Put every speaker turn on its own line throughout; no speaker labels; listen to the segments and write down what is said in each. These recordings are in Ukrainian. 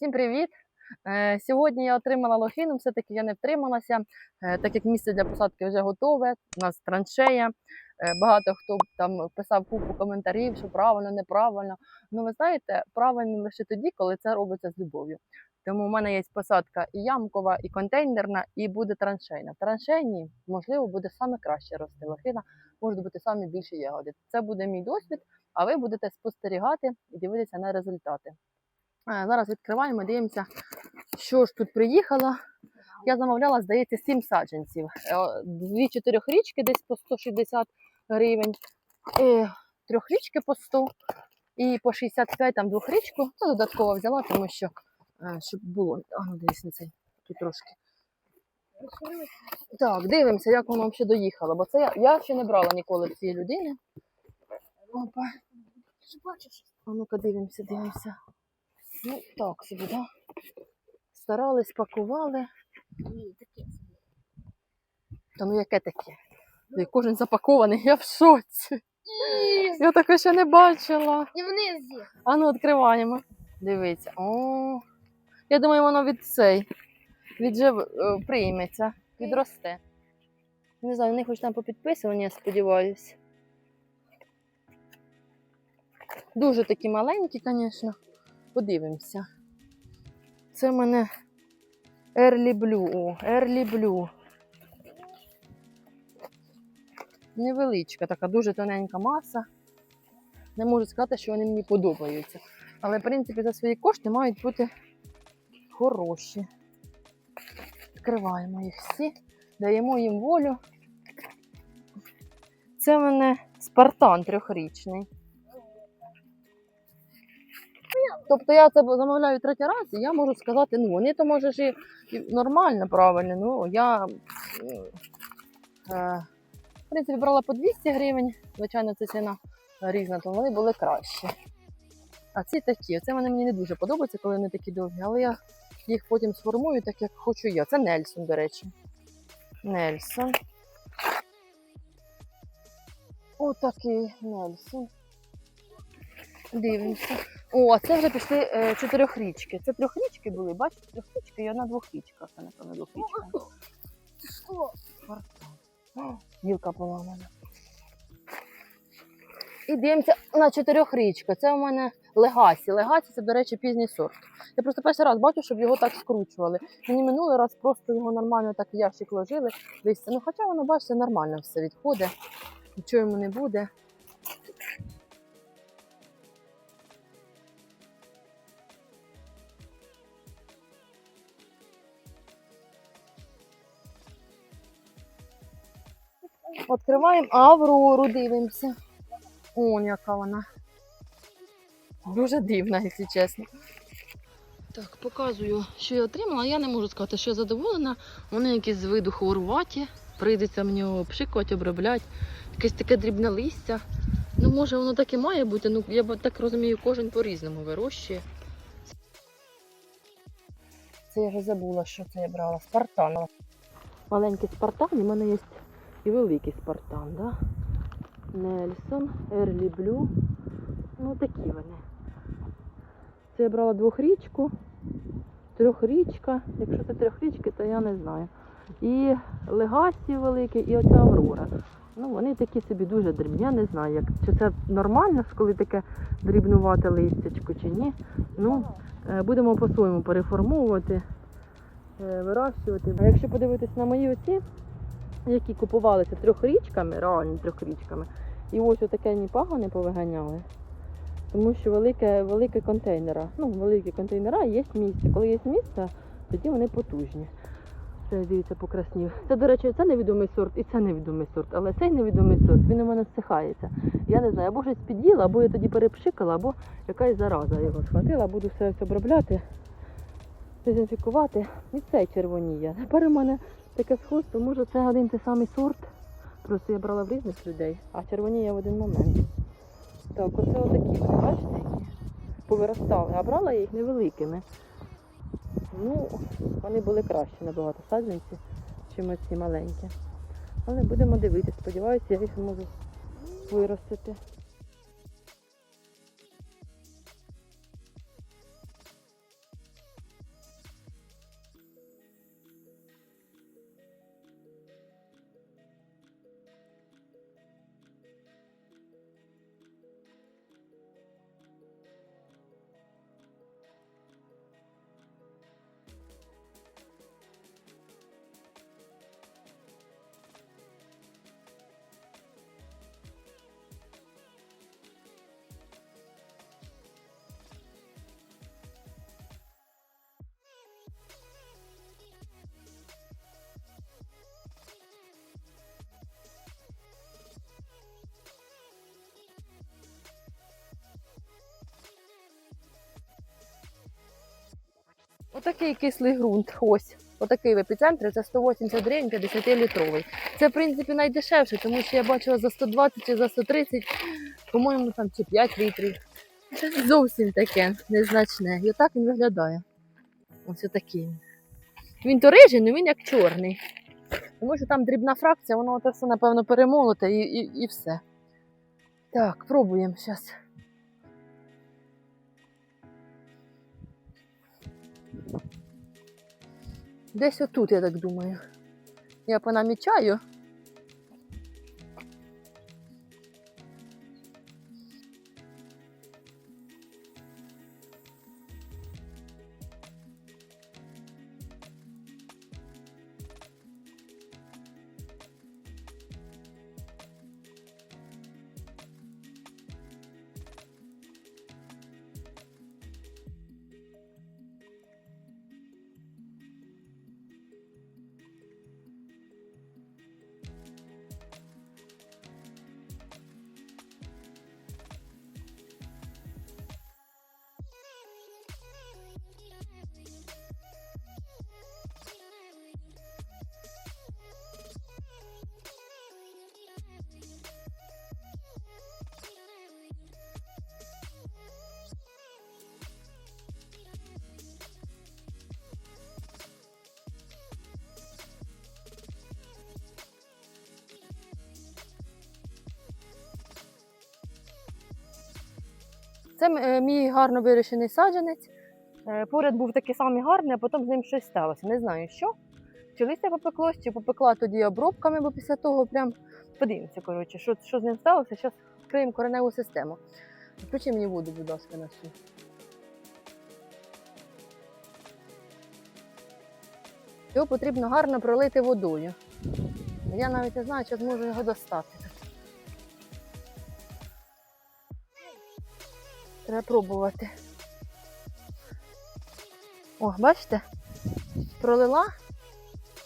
Всім привіт! Е, Сьогодні я отримала лохину, все-таки я не втрималася, е, так як місце для посадки вже готове, у нас траншея. Е, Багато хто там писав купу коментарів, що правильно, неправильно. Ну, ви знаєте, правильно лише тоді, коли це робиться з любов'ю. Тому в мене є посадка і ямкова, і контейнерна, і буде траншейна. В траншейні, можливо, буде саме краще рости лохина, можуть бути саме більші ягоди. Це буде мій досвід, а ви будете спостерігати і дивитися на результати. Е, Зараз відкриваємо, дивимося, що ж тут приїхало. Я замовляла, здається, 7 саджанців. Е, Дві чотирьохрічки десь по 160 гривень, е, трьохрічки по 100 і по 65 там двохрічку. Ну, додатково взяла, тому що е, щоб було. А, ну, дивись на цей тут трошки. Так, дивимося, як воно взагалі доїхало, бо це я, я ще не брала ніколи цієї людини. Опа. А ну-ка дивимося, дивимося. Ну, так собі, да? Старались, пакували.
Ні, таке собі.
Та ну яке таке? Та й Кожен запакований, я в шоці. Я таке ще не бачила.
І вниз зі.
А ну відкриваємо. Дивіться. О, я думаю, воно від цей. Від же е, прийметься, відросте. Не знаю, них хоч там попідписувані, я сподіваюся. Дуже такі маленькі, звісно. Подивимося. Це в мене Early Blue. О, Early Blue. Невеличка, така дуже тоненька маса. Не можу сказати, що вони мені подобаються. Але, в принципі, за свої кошти мають бути хороші. Відкриваємо їх всі, даємо їм волю. Це в мене спартан трьохрічний. Тобто я це замовляю третій раз, і я можу сказати, ну вони то може ж і нормально, правильно. Ну я е, в принципі брала по 200 гривень. Звичайно, це ціна різна, то вони були кращі. А ці такі, це вони мені не дуже подобаються, коли вони такі довгі, але я їх потім сформую так, як хочу я. Це Нельсон, до речі. Нельсон. Отакий Нельсон. Дивимося. О, а це вже пішли е, чотирьохрічки. Це трьохрічки були, бачите, трьохрічки і одна двохрічка. Це, напевно, двохрічка.
Що?
О, Гілка поламана. І дивимося на чотирьохрічку. Це у мене легасі. Легасі це, до речі, пізній сорт. Я просто перший раз бачу, щоб його так скручували. Мені минулий раз просто його нормально так в ящик ложили. Дивіться, ну хоча воно, бачите, нормально все відходить. Нічого йому не буде. Відкриваємо Аврору, дивимося. О, яка вона. Дуже дивна, якщо чесно. Так, показую, що я отримала. Я не можу сказати, що я задоволена. Вони якісь з виду хворуваті. Прийдеться мені його обшикувати, обробляти. Якесь таке дрібне листя. Ну, може, воно так і має бути. Ну, я так розумію, кожен по-різному вирощує. Це я вже забула, що це я брала. Спартан. Маленький спартан, в мене є і великий спартан, да? Нельсон, Ерлі Блю. Ну такі вони. Це я брала двохрічку, трьохрічка. Якщо це трьохрічки, то я не знаю. І легасі великі, і оця Аврора. Ну, вони такі собі дуже дрібні. Я не знаю, як, чи це нормально, коли таке дрібнувате листячко, чи ні. Ну, е, будемо по-своєму переформовувати, е, вирощувати. А якщо подивитись на мої оці, які купувалися трьохрічками, реально трьохрічками, і ось отаке пагони повиганяли. Тому що велике, велике контейнера. Ну, великі контейнера є місце. Коли є місце, тоді вони потужні. Це дивіться, покраснів. Це, до речі, це невідомий сорт і це невідомий сорт. Але цей невідомий сорт, він у мене всихається. Я не знаю, або щось під'їла, або я тоді перепшикала, або якась зараза його схватила, буду все обробляти, дезінфікувати. І цей червоніє. Тепер у мене таке сходство, може це один той самий сорт. Просто я брала в різних людей, а червоніє в один момент. Так, оце отакі, бачите, які повиростали, а брала я їх невеликими. Ну, вони були краще набагато саджанці, чим оці маленькі. Але будемо дивитися, сподіваюся, я їх зможу виростити. Отакий кислий ґрунт. Ось. Отакий в епіцентрі, це 180 гривень 50-літровий. Це, в принципі, найдешевше, тому що я бачила за 120 чи за 130, по-моєму, там чи 5 літрів. Це зовсім таке незначне. І отак він виглядає. Ось отакий. він. То рижий, але він як чорний. Тому що там дрібна фракція, воно це все, напевно, перемолоте і, і, і все. Так, пробуємо зараз. Десь отут, я так думаю. Я понамічаю. Це е, мій гарно вирощений саджанець. Е, Поряд був такий самий гарний, а потім з ним щось сталося. Не знаю що. Чи листя попеклось, чи попекла тоді обробками, бо після того прям подивимося, коротше, що, що з ним сталося. Зараз відкриємо кореневу систему. Включи мені воду, будь ласка, на всю. Його потрібно гарно пролити водою. Я навіть не знаю, чи зможу його достати. Треба пробувати. О, бачите? Пролила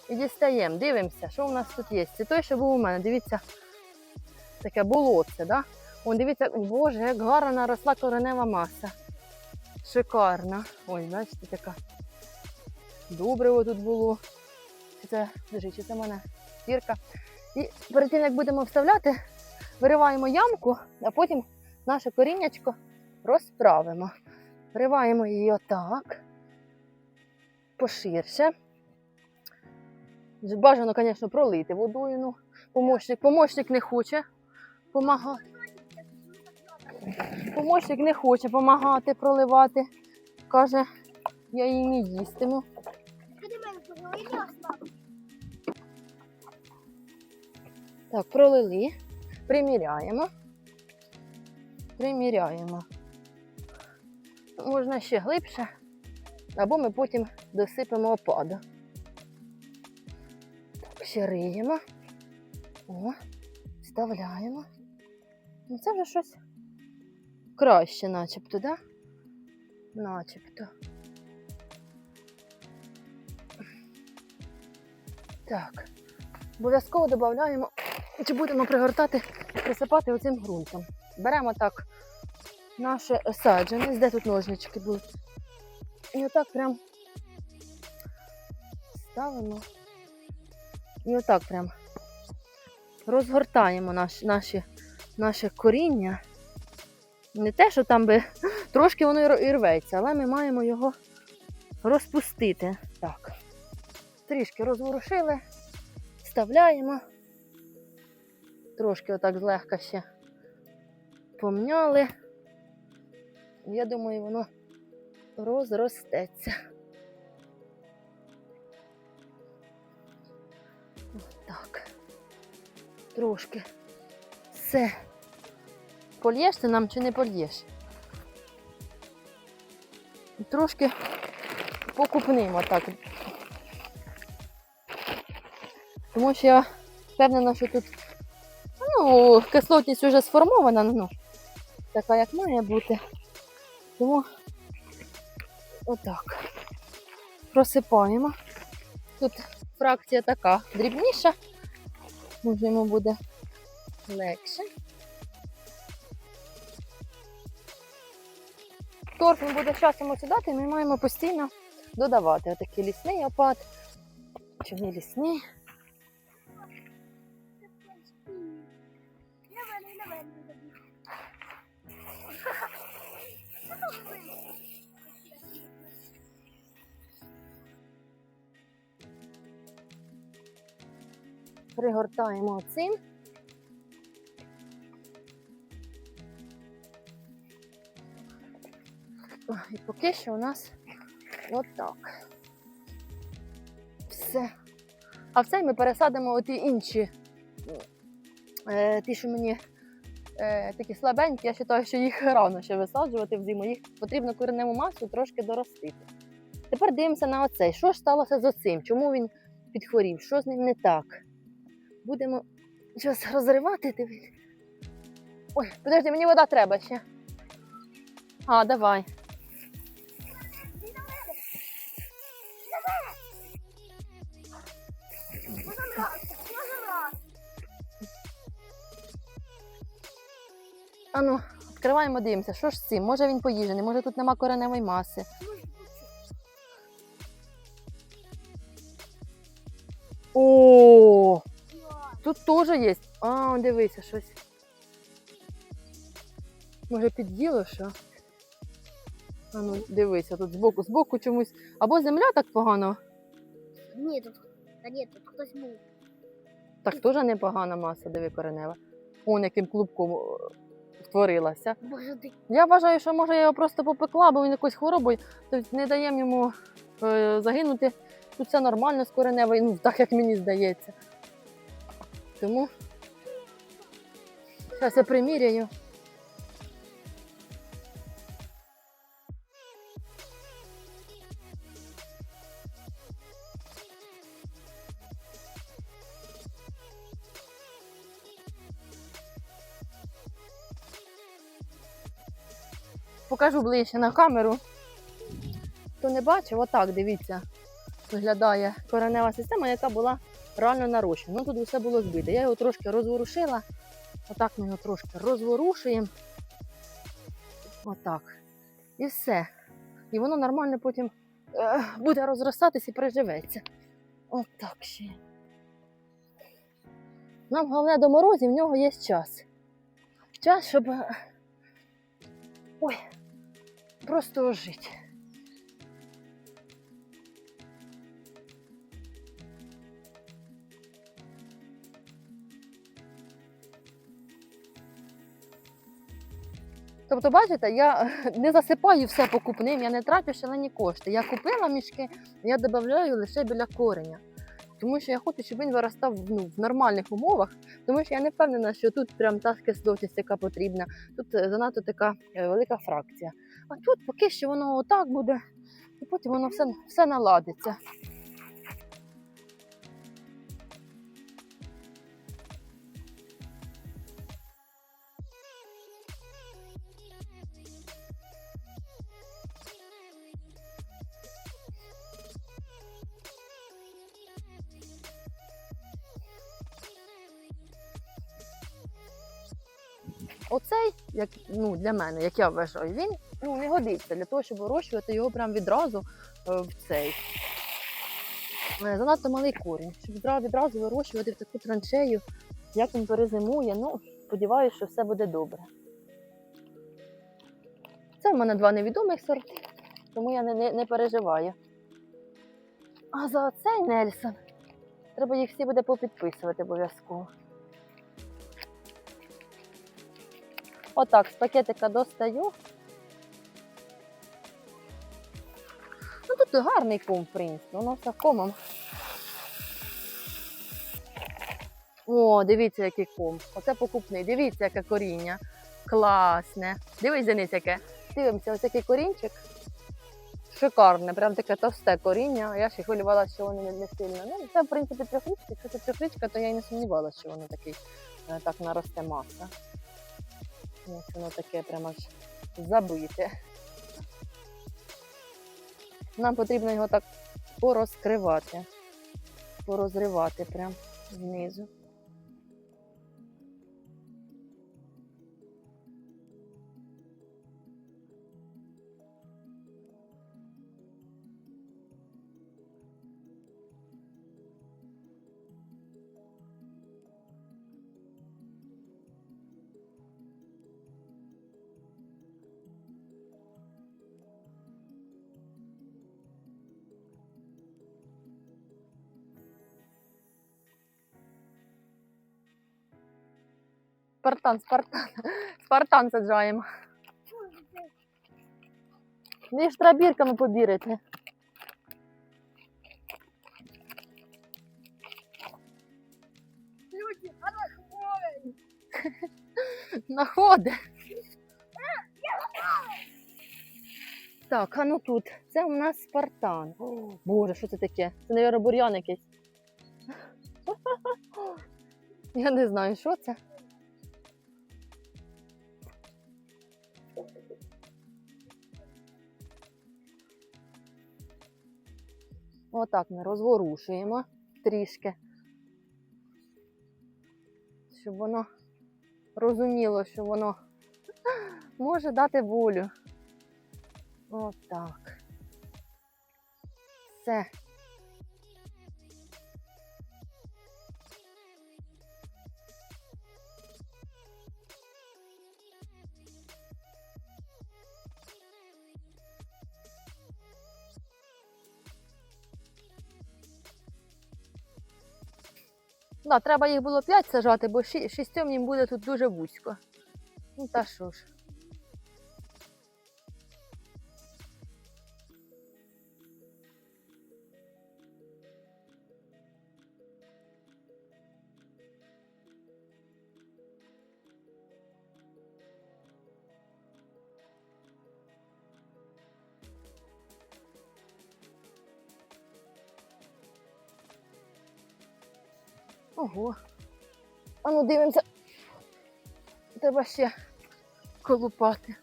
і дістаємо. Дивимося, що у нас тут є. Це той, що був у мене. Дивіться, таке болотце, да? Вон, дивіться, боже, як гарно наросла коренева маса. Шикарна. Ой, бачите, така. Добре тут було. Це, держи, чи це в мене сірка. І перед тим, як будемо вставляти, вириваємо ямку, а потім наше коріннячко розправимо. Вриваємо її отак. Поширше. Бажано, звісно, пролити водою. Ну, помощник, помощник не хоче помагати. Помощник не хоче допомагати, проливати. Каже, я її не їстиму. Так, пролили, приміряємо. Приміряємо. Можна ще глибше, або ми потім досипемо опаду. Так, ще риємо. О, вставляємо. Ну, це вже щось краще, начебто, да? Начебто. Так. Обов'язково додаємо, чи будемо пригортати, присипати оцим ґрунтом. Беремо так наше саджанець, де тут ножнички були. І отак прям ставимо. І отак прям розгортаємо наш, наші, наше коріння. Не те, що там би трошки воно і рветься, але ми маємо його розпустити. Так. Трішки розворушили, вставляємо. Трошки отак злегка ще помняли. Я думаю, воно розростеться. Так. Трошки. Все. Польєш ти нам чи не польєш? Трошки покупнимо так. Тому що я впевнена, що тут ну, кислотність вже сформована, ну, така як має бути. Тому отак. Просипаємо. Тут фракція така дрібніша, може йому буде легше. Торф він буде часом осідати, ми маємо постійно додавати отакий лісний опад. Чи не лісний? Пригортаємо цим. І поки що у нас отак. Все. А в ми пересадимо оті інші. Е, ті, що мені е, такі слабенькі, я вважаю, що їх рано ще висаджувати в зиму. Їх потрібно кореневу масу трошки доростити. Тепер дивимося на оцей. Що ж сталося з оцим? Чому він підхворів? Що з ним не так? Будемо зараз розривати. диви. Ой, подожди, мені вода треба ще. А, давай.
Можна раз, можна раз.
А ну, відкриваємо, дивимося, що ж з цим? Може він поїжений, може тут нема кореневої маси. О, тут теж є. А, дивися, щось. Може під'їло що? А ну, дивися, тут збоку, збоку чомусь. Або земля так погано,
Ні, тут, та ні, тут хтось був.
так теж непогана маса, диви коренева. Он яким клубком втворилася.
Боже ти.
Я вважаю, що може я його просто попекла, бо він якоюсь хворобою, тобто не даємо йому е, загинути. Тут все нормально з кореневою, ну так як мені здається. Тому зараз я приміряю. Покажу ближче на камеру. Хто не бачив, отак дивіться, виглядає коренева система, яка була реально нарощена. Ну тут все було збите. Я його трошки розворушила. Отак ми його трошки розворушуємо. Отак. І все. І воно нормально потім е, буде розростатись і приживеться. Отак ще. Нам головне до морозів, в нього є час. Час, щоб. е, Ой, просто жити. Тобто, бачите, я не засипаю все покупним, я не трачу шалені кошти. Я купила мішки, я додаю лише біля кореня. Тому що я хочу, щоб він виростав ну, в нормальних умовах, тому що я не впевнена, що тут прям та кислотність, яка потрібна. Тут е, занадто така е, велика фракція. А тут поки що воно отак буде, і потім воно все, все наладиться. Оцей, як ну, для мене, як я вважаю, він ну, не годиться для того, щоб вирощувати його прямо відразу е, в цей. Е, Занадто малий корінь. Щоб відразу, вирощувати в таку траншею, як він перезимує. Ну, сподіваюся, що все буде добре. Це в мене два невідомих сорти, тому я не, не, не переживаю. А за оцей Нельсон треба їх всі буде попідписувати обов'язково. Отак, з пакетика достаю. Ну тут гарний ком, в принципі, воно все комом. О, дивіться, який ком. Оце покупний. Дивіться, яке коріння. Класне. Дивись, Денис, яке. Дивимося, ось який корінчик. Шикарне, прям таке товсте коріння. Я ще хвилювалася, що воно не, сильно. Ну, це, в принципі, трьохрічка. Якщо це трьохрічка, то я й не сумнівалася, що воно такий, е, так наросте маса. Воно таке прямо аж забите. Нам потрібно його так порозкривати, порозривати прям знизу. Спартан, Спартан. Спартан саджаємо. Ж треба бірками побірити.
Люди, она хворая.
Находи. Так, а ну тут. Це у нас Спартан. О, Боже, що це таке? Це, мабуть, бур'ян якийсь. Я не знаю, що це. Отак ми розворушуємо трішки. Щоб воно розуміло, що воно може дати волю. Отак. Все. Да, треба їх було 5 сажати, бо ші- шістьом їм буде тут дуже вузько. Ну та що ж. Ого. А ну дивимося. Треба ще колупати.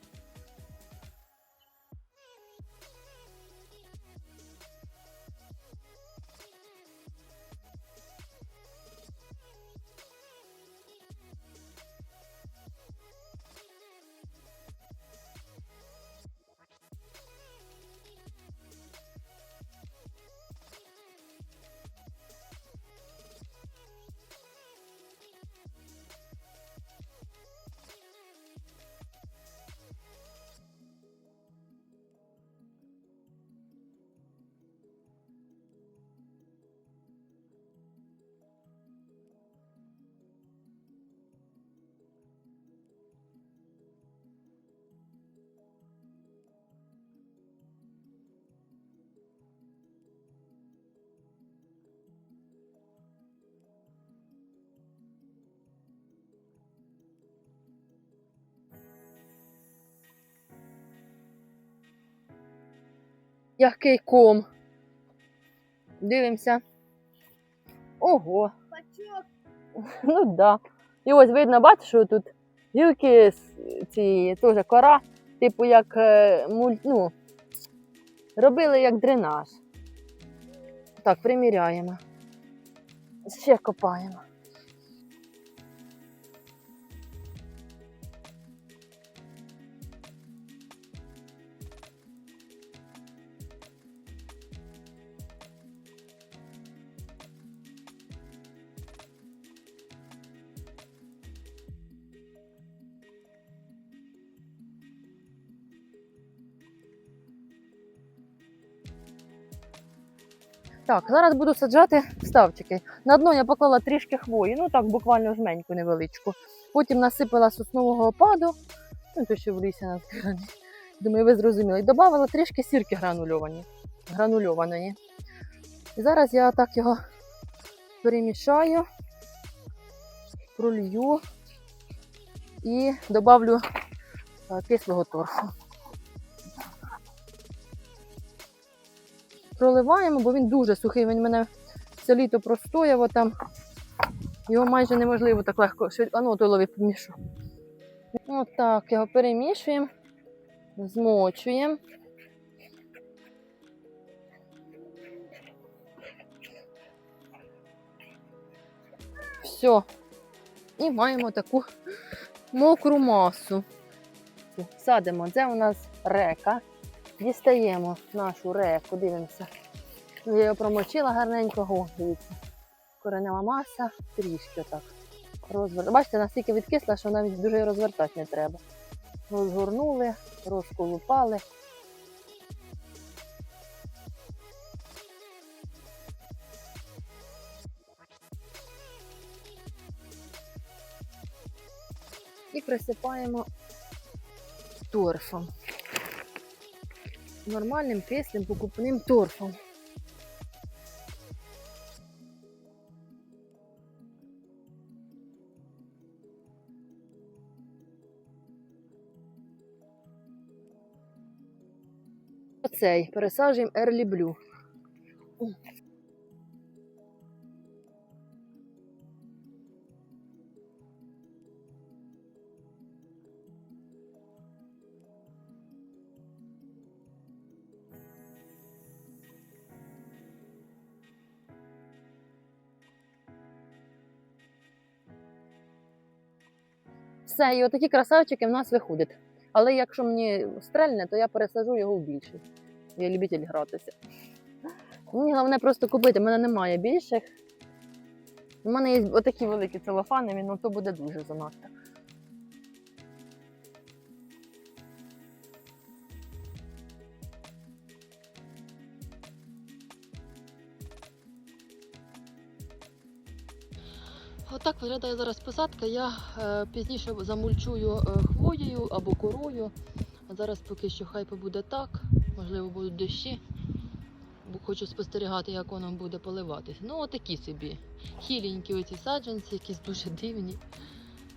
Який ком. Дивимося. Ого.
Бачок.
Ну да. І ось видно, бачиш, що тут гілки з- ці теж кора, типу як е, муль, ну, робили як дренаж. Так, приміряємо. Ще копаємо. Так, зараз буду саджати вставчики. На дно я поклала трішки хвої, ну так, буквально жменьку невеличку. Потім насипала соснового опаду, ну то що в лісі назбирані. Думаю, ви зрозуміли. І трішки сірки гранульовані, гранульованої. І зараз я так його перемішаю, пролью і додавлю е, кислого торфу. Проливаємо, бо він дуже сухий. Він мене все літо простояв там. Його майже неможливо так легко. швидко- А ну, той лови помішу. Отак, його перемішуємо, змочуємо. Все. І маємо таку мокру масу. Садимо. Це у нас река. Дістаємо нашу реку, дивимося. Я його промочила гарненько, о, дивіться. Коренева маса, трішки так. Розвер... Бачите, настільки відкисла, що навіть дуже розвертати не треба. Розгорнули, розколупали. і присипаємо торфом. Нормальним кислим покупним торфом. Оцей пересаджуємо Early Все, і отакі красавчики в нас виходять. Але якщо мені стрельне, то я пересажу його в більший. Я любитель гратися. Мені головне просто купити, в мене немає більших. У мене є отакі великі целофани, ну то буде дуже занадто. Отак виглядає зараз посадка. Я е, пізніше замульчую е, хвоєю або корою. А зараз поки що хай побуде так. Можливо, будуть дощі. Бо хочу спостерігати, як воно буде поливатися. Ну, отакі собі. Хіленькі оці саджанці, якісь дуже дивні.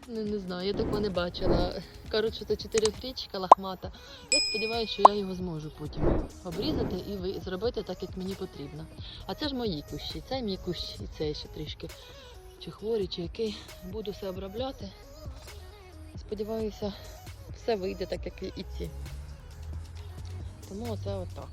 Не, не знаю, я такого не бачила. Що це чотирифрічка лахмата. Я сподіваюся, що я його зможу потім обрізати і зробити так, як мені потрібно. А це ж мої кущі. Це мій кущ і це ще трішки чи хворі, чи який. Буду все обробляти. Сподіваюся, все вийде так, як і ці. Тому оце отак.